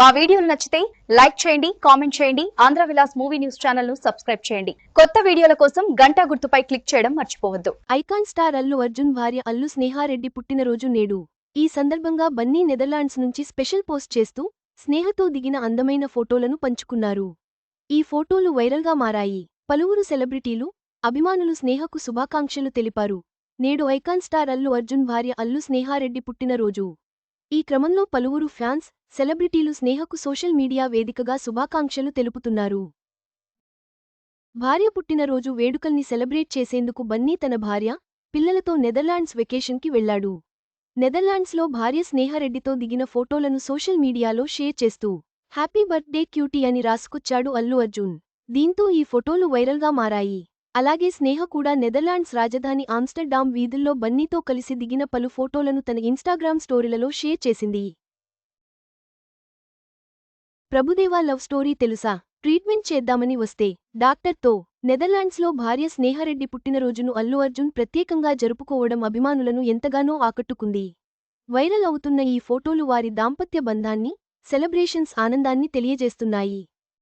మా వీడియోలు నచ్చితే లైక్ చేయండి కామెంట్ చేయండి ఆంధ్ర విలాస్ మూవీ న్యూస్ ఛానల్ను సబ్స్క్రైబ్ చేయండి. కొత్త వీడియోల కోసం గంట గుర్తుపై క్లిక్ చేయడం మర్చిపోవద్దు. ఐకాన్ స్టార్ అల్లు అర్జున్ భార్య అల్లు స్నేహారెడ్డి పుట్టినరోజు నేడు. ఈ సందర్భంగా బన్నీ నెదర్లాండ్స్ నుంచి స్పెషల్ పోస్ట్ చేస్తూ స్నేహతో దిగిన అందమైన ఫోటోలను పంచుకున్నారు. ఈ ఫోటోలు వైరల్గా మారాయి. పలువురు సెలబ్రిటీలు అభిమానులు స్నేహకు శుభాకాంక్షలు తెలిపారు. నేడు ఐకాన్ స్టార్ అల్లు అర్జున్ భార్య అల్లు స్నేహారెడ్డి పుట్టినరోజు. ఈ క్రమంలో పలువురు ఫ్యాన్స్ సెలబ్రిటీలు స్నేహకు సోషల్ మీడియా వేదికగా శుభాకాంక్షలు తెలుపుతున్నారు. భార్య పుట్టినరోజు వేడుకల్ని సెలబ్రేట్ చేసేందుకు బన్నీ తన భార్య పిల్లలతో నెదర్లాండ్స్ వెకేషన్కి వెళ్ళాడు నెదర్లాండ్స్లో భార్య స్నేహరెడ్డితో దిగిన ఫోటోలను సోషల్ మీడియాలో షేర్ చేస్తూ హ్యాపీ బర్త్డే క్యూటీ అని రాసుకొచ్చాడు అల్లు అర్జున్. దీంతో ఈ ఫోటోలు వైరల్గా మారాయి. అలాగే స్నేహ కూడా నెదర్లాండ్స్ రాజధాని ఆమ్స్టర్డామ్ వీధుల్లో బన్నీతో కలిసి దిగిన పలు ఫోటోలను తన ఇన్స్టాగ్రామ్ స్టోరీలలో షేర్ చేసింది. ప్రభుదేవా లవ్ స్టోరీ తెలుసా? ట్రీట్మెంట్ చేద్దామని వస్తే డాక్టర్తో నెదర్లాండ్స్లో భార్య స్నేహారెడ్డి పుట్టినరోజును అల్లు అర్జున్ ప్రత్యేకంగా జరుపుకోవడం అభిమానులను ఎంతగానో ఆకట్టుకుంది. వైరల్ అవుతున్న ఈ ఫోటోలు వారి దాంపత్య బంధాన్ని సెలబ్రేషన్స్ ఆనందాన్ని తెలియజేస్తున్నాయి.